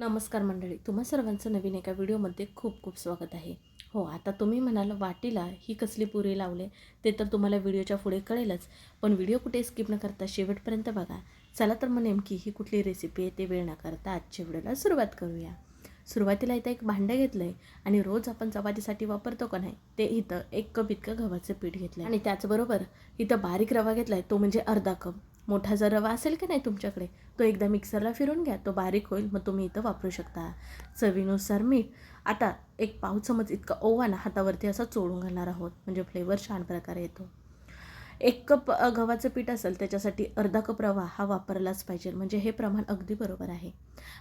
नमस्कार मंडळी तुम्हा सर्वांचं नवीन एका व्हिडिओमध्ये खूप खूप स्वागत आहे. हो आता तुम्ही म्हणाल वाटीला ही कसली पुरी लावले? ते तर तुम्हाला व्हिडिओच्या पुढे कळेलच पण व्हिडिओ कुठे स्किप न करता शेवटपर्यंत बघा. चला तर मग नेमकी ही कुठली रेसिपी आहे ते वेळ न करता आजच्या व्हिडिओला सुरुवात करूया. सुरुवातीला इथं एक भांडं घेतलं आहे आणि रोज आपण चपातीसाठी वापरतो का नाही ते इथं एक कप इतकं गव्हाचं पीठ घेतलं आणि त्याचबरोबर इथं बारीक रवा घेतला आहे तो म्हणजे अर्धा कप. मोठा जर रवा असेल की नाही तुमच्याकडे तो एकदा मिक्सरला फिरून घ्या तो बारीक होईल मग तुम्ही इथं वापरू शकता. चवीनुसार मीठ. आता एक पाव चमच इतका ओवा ना हातावरती असा चोळून घालणार आहोत. म्हणजे फ्लेवर छान प्रकारे येतो. एक कप गव्हाचं पीठ असेल त्याच्यासाठी अर्धा कप रवा हा वापरलाच पाहिजे. म्हणजे हे प्रमाण अगदी बरोबर आहे.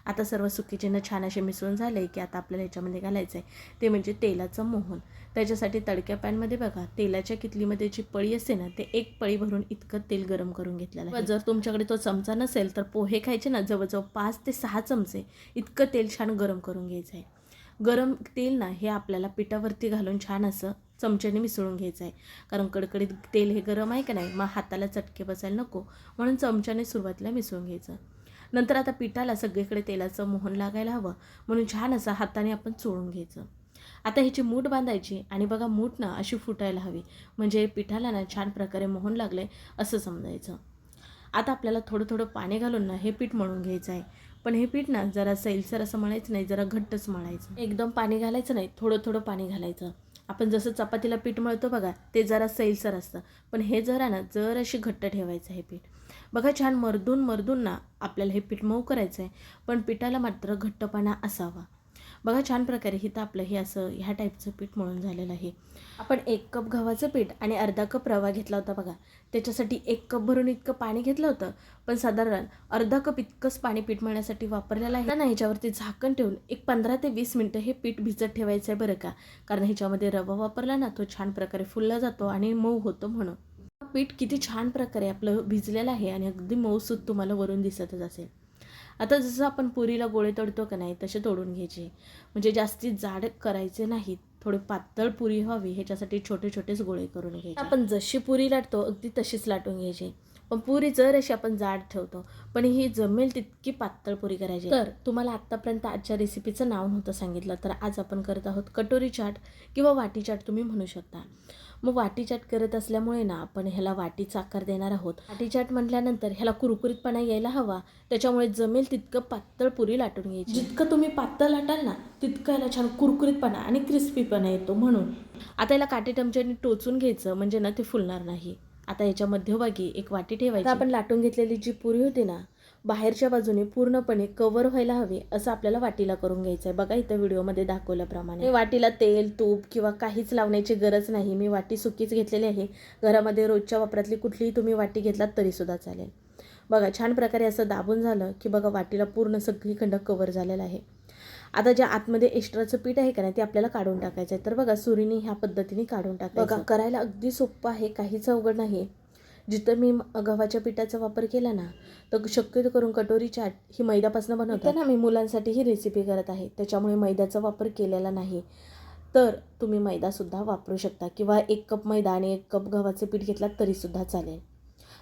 आता सर्व सुकीचिन्ह छान असे मिसळून झाले की आता आपल्याला ह्याच्यामध्ये घालायचं आहे ते म्हणजे तेलाचं मोहन. त्याच्यासाठी तडक्या पॅनमध्ये बघा तेलाच्या कितलीमध्ये जी पळी असते ना ते एक पळी भरून इतकं तेल गरम करून घेतलेलं आहे. जर तुमच्याकडे तो चमचा नसेल तर पोहे खायचे ना जवळजवळ पाच ते सहा चमचे इतकं तेल छान गरम करून घ्यायचं आहे गरम तेल ना हे आपल्याला पिठावरती घालून छान असं चमच्याने मिसळून घ्यायचं आहे. कारण कडकडीत तेल हे गरम आहे का नाही मग हाताला चटके बसायला नको. म्हणून चमच्याने सुरुवातीला मिसळून घ्यायचं. नंतर आता पिठाला सगळीकडे तेलाचं मोहन लागायला हवं. म्हणून छान असं हाताने आपण चोळून घ्यायचं. आता ह्याची मूठ बांधायची आणि बघा मूठ ना अशी फुटायला हवी. म्हणजे पिठाला ना छान प्रकारे मोहन लागले असं समजायचं. आता आपल्याला थोडं थोडं पाणी घालून ना हे पीठ मळून घ्यायचं आहे. पण हे पीठ ना जरा सैलसर असं मळायचं नाही जरा घट्टच मळायचं एकदम पाणी घालायचं नाही थोडं थोडं पाणी घालायचं. आपण जसं चपातीला पीठ मळतो बघा ते जरा सैलसर असतं. पण हे जरा ना जर अशी घट्ट ठेवायचं हे पीठ. बघा छान मर्दून मर्दून ना आपल्याला हे पीठ मऊ करायचं आहे पण पिठाला मात्र घट्टपणा असावा. बघा छान प्रकारे इथं आपलं हे असं ह्या टाईपचं पीठ मळून झालेलं आहे. आपण एक कप गव्हाचं पीठ आणि अर्धा कप रवा घेतला होता बघा. त्याच्यासाठी एक कप भरून इतकं पाणी घेतलं होतं पण साधारण अर्धा कप इतकंच पाणी पीठ मळण्यासाठी वापरलेलं आहे. ना ह्याच्यावरती झाकण ठेवून एक पंधरा ते वीस मिनटं हे पीठ भिजत ठेवायचं आहे बरं का. कारण ह्याच्यामध्ये रवा वापरला ना तो छान प्रकारे फुलला जातो आणि मऊ होतो म्हणून. पीठ किती छान प्रकारे आपलं भिजलेलं आहे आणि अगदी मऊसूत तुम्हाला वरून दिसतच असेल. आता जसं आपण पुरीला गोळे तोडतो का नाही तसे तोडून घ्यायचे. म्हणजे जास्तीत जाड करायचे नाहीत. थोडे पातळ पुरी व्हावी ह्याच्यासाठी छोटे छोटेच गोळे करून घ्यायचे. आपण जशी पुरी लाटतो अगदी तशीच लाटून घ्यायची. पण पुरी जर अशी आपण जाड ठेवतो पण ही जमेल तितकी पातळ पुरी करायची. तर तुम्हाला आत्तापर्यंत आजच्या रेसिपीचं नाव नव्हतं सांगितलं तर आज आपण करत आहोत कटोरी चाट किंवा वाटी चाट तुम्ही म्हणू शकता. मग वाटीचाट करत असल्यामुळे ना आपण ह्याला वाटीचा आकार देणार आहोत. वाटीचाट म्हटल्यानंतर ह्याला कुरकुरीतपणा यायला हवा. त्याच्यामुळे जमेल तितकं पातळ पुरी लाटून घ्यायची. जितकं तुम्ही पातळ लाटाल ना तितकं याला छान कुरकुरीतपणा आणि क्रिस्पीपणा येतो म्हणून. आता याला काटे टमच्याने टोचून घ्यायचं म्हणजे ना ते फुलणार नाही. आता याच्या मध्यभागी एक वाटी ठेवायची. आपण लाटून घेतलेली जी पुरी होती ना बाहेरच्या बाजूने पूर्णपणे कव्हर व्हायला हवे असं आपल्याला वाटीला करून घ्यायचं आहे बघा इथं व्हिडिओमध्ये दाखवल्याप्रमाणे. वाटीला तेल तूप किंवा काहीच लावण्याची गरज नाही. मी वाटी सुकीच घेतलेली आहे. घरामध्ये रोजच्या वापरातली कुठलीही तुम्ही वाटी घेतलात तरीसुद्धा चालेल. बघा छान प्रकारे असं दाबून झालं की बघा वाटीला पूर्ण सगळीकडं कव्हर झालेलं आहे. आता ज्या आतमध्ये एक्स्ट्राचं पीठ आहे का नाही ते आपल्याला काढून टाकायचं आहे तर बघा सुरीने ह्या पद्धतीने काढून टाकायचं. बघा करायला अगदी सोपं आहे. काहीच अवघड नाही जिथं मी म- गव्हाच्या पिठाचा वापर केला ना तर शक्यतो करून कटोरी चाट ही मैद्यापासून बनवते ना मी मुलांसाठी ही रेसिपी करत आहे. त्याच्यामुळे मैद्याचा वापर केलेला नाही. तर तुम्ही मैदासुद्धा वापरू शकता किंवा एक कप मैदा आणि एक कप गव्हाचं पीठ घेतलात तरीसुद्धा चालेल.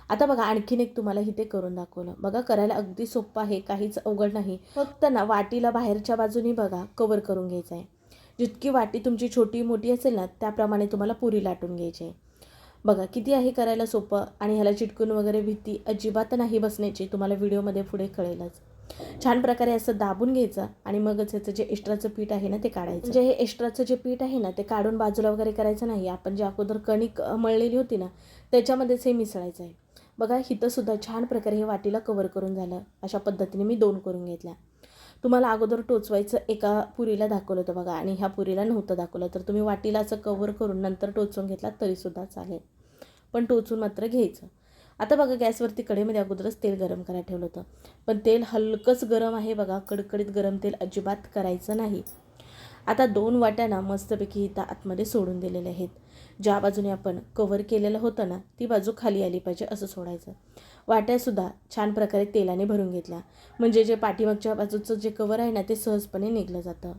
आता बघा आणखीन एक तुम्हाला इथे करून दाखवलं. बघा करायला अगदी सोपं आहे काहीच अवघड नाही. फक्त ना वाटीला बाहेरच्या बाजूनी बघा कवर करून घ्यायचं आहे जितकी वाटी तुमची छोटी मोठी असेल ना त्याप्रमाणे तुम्हाला पुरी लाटून घ्यायची आहे. बघा किती आहे करायला सोपं आणि ह्याला चिटकून वगैरे भीती अजिबात नाही बसण्याची तुम्हाला व्हिडिओमध्ये पुढे कळेलच. छान प्रकारे असं दाबून घ्यायचं आणि मगच ह्याचं जे एक्स्ट्राचं पीठ आहे ना ते काढायचं. म्हणजे हे एक्स्ट्राचं जे पीठ आहे ना ते काढून बाजूला वगैरे करायचं नाही. आपण जे अगोदर कणिक मळलेली होती ना त्याच्यामध्येच हे मिसळायचं आहे. बघा हिथंसुद्धा छान प्रकारे हे वाटीला कवर करून झालं. अशा पद्धतीने मी दोन करून घेतल्या. तुम्हाला अगोदर टोचवायचं एका पुरीला दाखवलं होतं बघा आणि ह्या पुरीला नव्हतं दाखवलं. तर तुम्ही वाटीला असं कवर करून नंतर टोचून घेतला तरीसुद्धा चालेल. पण टोचून मात्र घ्यायचं. आता बघा गॅसवरती कढईमध्ये अगोदरच तेल गरम करायला ठेवलं होतं. पण तेल हलकंच गरम आहे बघा कडकडीत गरम तेल अजिबात करायचं नाही. आता दोन वाट्या ना मस्तपैकी इथं आतमध्ये सोडून दिलेले आहेत. ज्या बाजूने आपण कवर केलेलं होतं ना ती बाजू खाली आली पाहिजे असं सोडायचं. वाट्यासुद्धा छान प्रकारे तेलाने भरून घेतल्या. म्हणजे जे पाठीमागच्या बाजूचं जे कवर आहे ना ते सहजपणे निघलं जातं.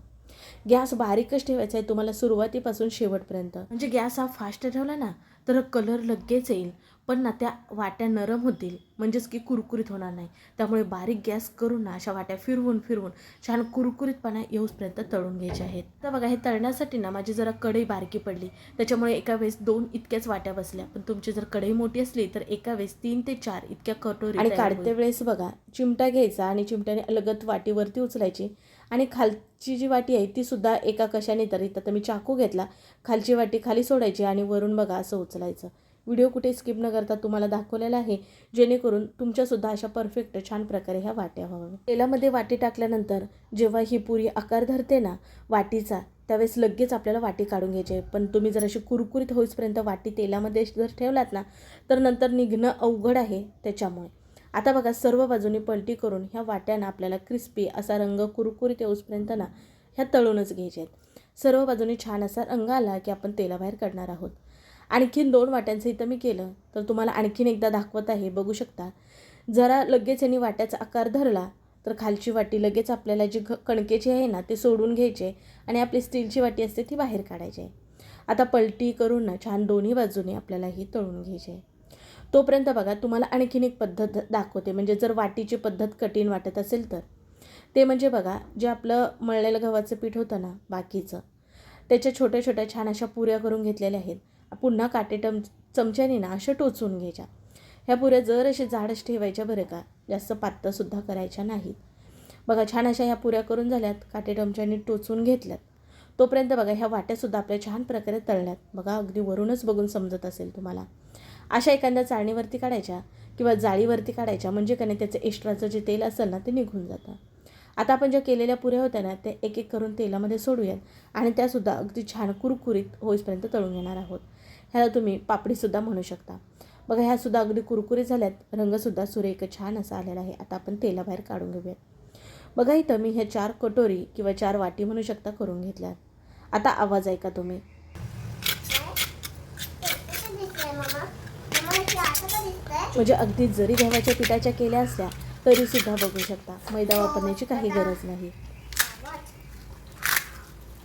गॅस बारीकच ठेवायचा आहे तुम्हाला सुरुवातीपासून शेवटपर्यंत. म्हणजे गॅस हा फास्ट ठेवला ना तर कलर लगेच येईल. पण ना त्या वाट्या नरम होतील. म्हणजेच की कुरकुरीत होणार नाही. त्यामुळे बारीक गॅस करून ना अशा वाट्या फिरवून फिरवून छान कुरकुरीतपणा येऊसपर्यंत तळून घ्यायचे आहेत. तर बघा हे तळण्यासाठी ना माझी जरा कढई बारकी पडली. त्याच्यामुळे एका वेळेस दोन इतक्याच वाट्या बसल्या. पण तुमची जर कढई मोठी असली तर एका वेळेस तीन ते चार इतक्या कटोरी आणि काढते वेळेस बघा चिमटा घ्यायचा आणि चिमट्याने अलगत वाटीवरती उचलायची. आणि खालची जी वाटी आहे ती सुद्धा एका कशाने तर. इथं तर मी चाकू घेतला. खालची वाटी खाली सोडायची आणि वरून बघा असं उचलायचं. व्हिडिओ कुठे स्किप न करता तुम्हाला दाखवलेला आहे. जेणेकरून तुमच्यासुद्धा अशा परफेक्ट छान प्रकारे ह्या वाट्या व्हाव्या तेलामध्ये वाटी टाकल्यानंतर जेव्हा ही पुरी आकार धरते ना वाटीचा त्यावेळेस लगेच आपल्याला वाटी काढून घ्यायची आहे. पण तुम्ही जर अशी कुरकुरीत होईपर्यंत वाटी तेलामध्ये जर ठेवलात ना तर नंतर निघणं अवघड आहे त्याच्यामुळे. आता बघा सर्व बाजूनी पलटी करून ह्या वाट्यानं आपल्याला क्रिस्पी असा रंग कुरकुरीत येऊसपर्यंत ना ह्या तळूनच घ्यायच्या आहेत. सर्व बाजूनी छान असा रंग आला की आपण तेलाबाहेर काढणार आहोत. आणखीन दोन वाट्यांचं इथं मी केलं तर तुम्हाला आणखीन एकदा दाखवत आहे बघू शकता. जरा लगेच यांनी वाट्याचा आकार धरला तर खालची वाटी लगेच आपल्याला जी घ कणकेची आहे ना ते सोडून घ्यायचे आणि आपली स्टीलची वाटी असते ती बाहेर काढायची आहे. आता पलटी करून ना छान दोन्ही बाजूने आपल्याला ही तळून घ्यायची आहे. तोपर्यंत बघा तुम्हाला आणखीन एक पद्धत दाखवते. म्हणजे जर वाटीची पद्धत कठीण वाटत असेल तर. ते म्हणजे बघा जे आपलं मळलेलं गव्हाचं पीठ होतं ना बाकीचं त्याच्या छोट्या छोट्या छान अशा पुऱ्या करून घेतलेल्या आहेत. पुन्हा काटे टम चमच्याने ना अशा टोचून घ्यायच्या. ह्या पुऱ्या जर अशी जाडच ठेवायच्या बरं का जास्त पातळसुद्धा करायच्या नाहीत. बघा छान अशा ह्या पुऱ्या करून झाल्यात काटे टमच्याने टोचून घेतल्यात. तोपर्यंत बघा ह्या वाट्यासुद्धा आपल्या छान प्रकारे तळल्यात. बघा अगदी वरूनच बघून समजत असेल तुम्हाला. अशा एखाद्या चाळणीवरती काढायच्या किंवा जाळीवरती काढायच्या म्हणजे का नाही त्याचं एक्स्ट्राचं जे तेल असेल ना ते निघून जातं. आता आपण ज्या केलेल्या पुऱ्या होत्या ना त्या एक एक करून तेलामध्ये सोडूयात आणि त्यासुद्धा अगदी छान कुरकुरीत होईपर्यंत तळून घेणार आहोत. ह्याला तुम्ही पापडीसुद्धा म्हणू शकता. बघा ह्यासुद्धा अगदी कुरकुरीत झाल्यात. रंगसुद्धा सुरेख छान असा आलेला आहे. आता आपण तेलाबाहेर काढून घेऊयात. बघा इथं मी ह्या चार कटोरी किंवा चार वाटी म्हणू शकता करून घेतल्यात. आता आवाज ऐका तुम्ही. म्हणजे अगदी जरी गव्हाच्या पिठाच्या केल्या असल्या तरीसुद्धा बघू शकता. मैदा वापरण्याची काही गरज नाही.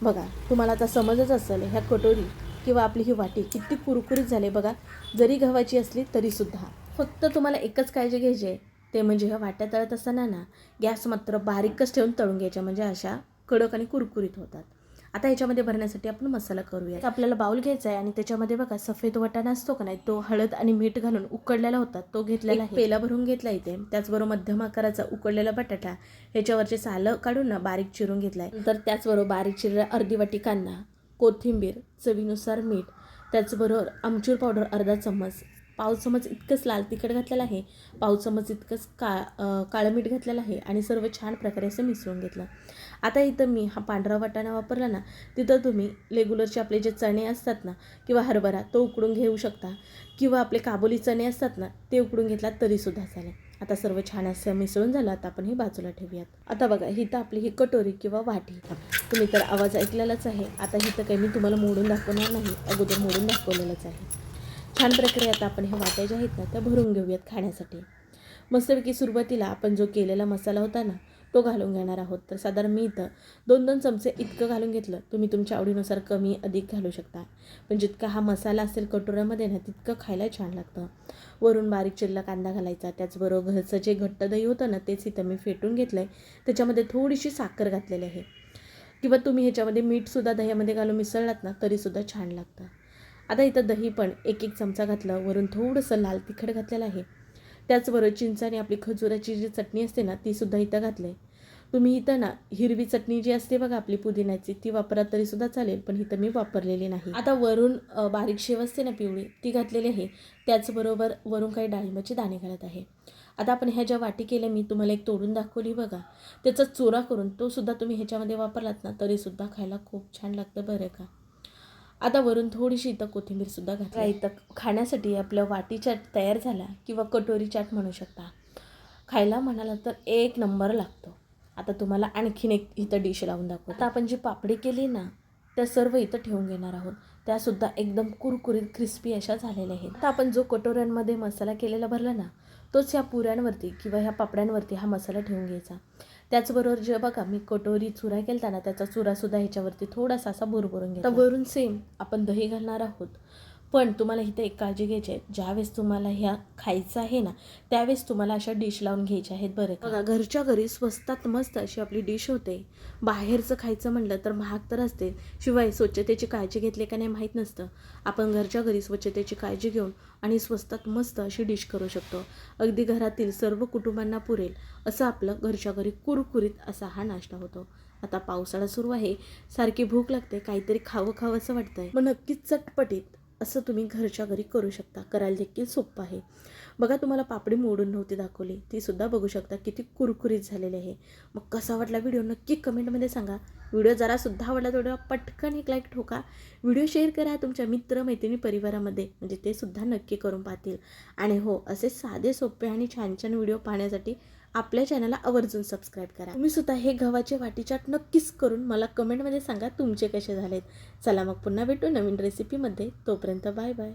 बघा तुम्हाला आता समजच असेल ह्या कटोरी किंवा आपली ही वाटी किती कुरकुरीत झाले बघा. जरी गव्हाची असली तरीसुद्धा. फक्त तुम्हाला एकच काळजी घ्यायची आहे ते म्हणजे ह्या वाट्या तळत असताना ना गॅस मात्र बारीकच ठेवून तळून घ्यायच्या म्हणजे अशा कडक आणि कुरकुरीत होतात. आता ह्याच्यामध्ये भरण्यासाठी आपण मसाला करूया. आपल्याला बाऊल घ्यायचा आहे आणि त्याच्यामध्ये बघा सफेद वाटाणा असतो का नाही तो हळद आणि मीठ घालून उकडलेला होता तो घेतलेला आहे. पेला भरून घेतला इथे. त्याचबरोबर मध्यम आकाराचा उकडलेला बटाटा ह्याच्यावरचे सालं काढून ना बारीक चिरून घेतलाय. तर त्याचबरोबर बारीक चिरलेला अर्धी वाटी कांदा कोथिंबीर चवीनुसार मीठ त्याचबरोबर आमचूर पावडर अर्धा चम्मच पाव चमच इतकंच लाल तिखट घातलेलं आहे पाव चमच इतकंच का काळं मीठ घातलेलं आहे आणि सर्व छान प्रकारे असं मिसळून घेतलं. आता इथं मी हा पांढरा वाटाणा वापरला ना तिथं तुम्ही रेग्युलरचे आपले जे चणे असतात ना किंवा हरभरा तो उकडून घेऊ शकता. किंवा आपले काबोली चणे असतात ना ते उकडून घेतलात तरीसुद्धा चालेल. आता सर्व छान असं मिसळून झालं आता आपण ही बाजूला ठेवूयात. आता बघा ही तर आपली ही कटोरी किंवा वाटी. तुम्ही तर आवाज ऐकलेलाच आहे. आता ही तर काही मी तुम्हाला मोडून दाखवणार नाही अगोदर मोडून दाखवलेलंच आहे. छान प्रकारे आता आपण ह्या वाट्या ज्या आहेत ना त्या भरून घेऊयात खाण्यासाठी. मस्तपैकी सुरुवातीला आपण जो केलेला मसाला होता ना तो घालून घेणार आहोत. तर साधारण मी इथं दोन दोन चमचे इतकं घालून घेतलं तुम्ही तुमच्या आवडीनुसार कमी अधिक घालू शकता. पण जितका हा मसाला असेल कटोऱ्यामध्ये ना तितकं खायला छान लागतं. वरून बारीक चिरला कांदा घालायचा त्याचबरोबर घरचं जे घट्ट दही होतं ना तेच इथं मी फेटून घेतलं आहे त्याच्यामध्ये थोडीशी साखर घातलेली आहे. किंवा तुम्ही ह्याच्यामध्ये मीठसुद्धा दह्यामध्ये घालून मिसळलात ना तरीसुद्धा छान लागतं. आता इथं दही पण एक एक चमचा घातलं. वरून थोडंसं लाल तिखट घातलेलं आहे. त्याचबरोबर चिंचाने आपली खजुराची जी चटणी असते ना तीसुद्धा इथं घातलं आहे तुम्ही इथं ना हिरवी चटणी जी असते बघा आपली पुदिन्याची ती वापरा तरीसुद्धा चालेल पण इथं मी वापरलेली नाही. आता वरून बारीक शेव असते ना पिवळी ती घातलेली आहे. त्याचबरोबर वरून काही डाळिंबाचे दाणे घालत आहे. आता आपण ह्या ज्या वाटी केल्या मी तुम्हाला एक तोडून दाखवली बघा. त्याचा चोरा करून तो सुद्धा तुम्ही ह्याच्यामध्ये वापरलात ना तरीसुद्धा खायला खूप छान लागतं बरं का? आता वरून थोडीशी इथं कोथिंबीरसुद्धा घातली. इथं खाण्यासाठी आपलं वाटी चाट तयार झाला किंवा कटोरी चाट म्हणू शकता. खायला म्हणाला तर एक नंबर लागतो. आता तुम्हाला आणखीन एक इथं डिश लावून दाखवतो. आता आपण जी पापडी केली ना त्या सर्व इथं ठेवून घेणार आहोत. त्यासुद्धा एकदम कुरकुरीत क्रिस्पी अशा झालेल्या आहेत. आता आपण जो कटोऱ्यांमध्ये मसाला केलेला भरला ना तोच ह्या पुऱ्यांवरती किंवा ह्या पापड्यांवरती हा मसाला ठेवून घ्यायचा. त्याचबरोबर जे बघा मी कटोरी चुरा केला ना त्याचा चुरासुद्धा ह्याच्यावरती थोडासा असा भुरभरून घेतो वरून सेम आपण दही घालणार आहोत. पण तुम्हाला इथं एक काळजी घ्यायची आहे. ज्यावेळेस तुम्हाला ह्या खायचं आहे ना त्यावेळेस तुम्हाला अशा डिश लावून घ्यायच्या आहेत बरं बघा घरच्या घरी स्वस्तात मस्त अशी आपली डिश होते. बाहेरचं खायचं म्हणलं तर महाग तर असते. शिवाय स्वच्छतेची काळजी घेतली का नाही माहीत नसतं. आपण घरच्या घरी स्वच्छतेची काळजी घेऊन आणि स्वस्तात मस्त अशी डिश करू शकतो. अगदी घरातील सर्व कुटुंबांना पुरेल असं आपलं घरच्या घरी कुरकुरीत असा हा नाश्ता होतो. आता पावसाळा सुरू आहे. सारखी भूक लागते. काहीतरी खावं खावं असं वाटतंय. मग नक्कीच चटपटीत असं तुम्ही घरच्या घरी करू शकता. करायला देखील सोपं आहे. बघा तुम्हाला पापडी मोडून नव्हती दाखवली. ती सुद्धा बघू शकता किती कुरकुरीत झालेली आहे. मग कसा वाटला व्हिडिओ नक्की कमेंटमध्ये सांगा. व्हिडिओ जरासुद्धा आवडला तर पटकन एक लाईक ठोका. व्हिडिओ शेअर करा तुमच्या मित्र मैत्रिणी परिवारामध्ये. म्हणजे ते सुद्धा नक्की करून पाहतील. आणि हो असे साधे सोपे आणि छान छान व्हिडिओ पाहण्यासाठी आपल्या चॅनलला आवर्जून सबस्क्राईब करा. तुम्ही सुद्धा हे गव्हाचे वाटी चाट नक्कीच करून मला कमेंटमध्ये सांगा तुमचे कसे झालेत. चला मग पुन्हा भेटू नवीन रेसिपीमध्ये तोपर्यंत बाय बाय